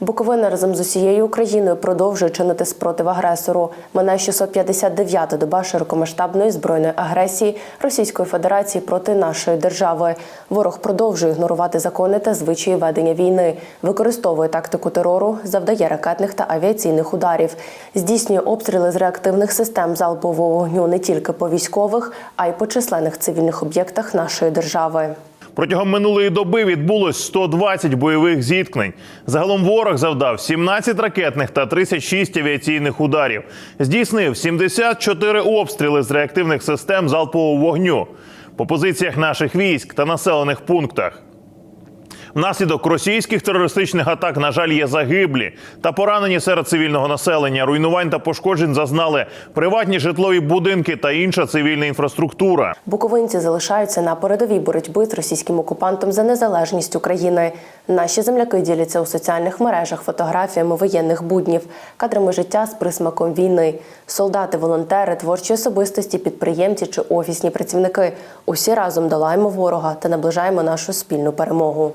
Буковина разом з усією Україною продовжує чинити спротив агресору. Минає 659-та доба широкомасштабної збройної агресії Російської Федерації проти нашої держави. Ворог продовжує ігнорувати закони та звичаї ведення війни, використовує тактику терору, завдає ракетних та авіаційних ударів, здійснює обстріли з реактивних систем залпового вогню не тільки по військових, а й по численних цивільних об'єктах нашої держави. Протягом минулої доби відбулось 120 бойових зіткнень. Загалом ворог завдав 17 ракетних та 36 авіаційних ударів. Здійснив 74 обстріли з реактивних систем залпового вогню по позиціях наших військ та населених пунктах. Внаслідок російських терористичних атак, на жаль, є загиблі та поранені серед цивільного населення. Руйнувань та пошкоджень зазнали приватні житлові будинки та інша цивільна інфраструктура. Буковинці залишаються на передовій боротьби з російським окупантом за незалежність України. Наші земляки діляться у соціальних мережах фотографіями воєнних буднів, кадрами життя з присмаком війни. Солдати, волонтери, творчі особистості, підприємці чи офісні працівники. Усі разом долаємо ворога та наближаємо нашу спільну перемогу.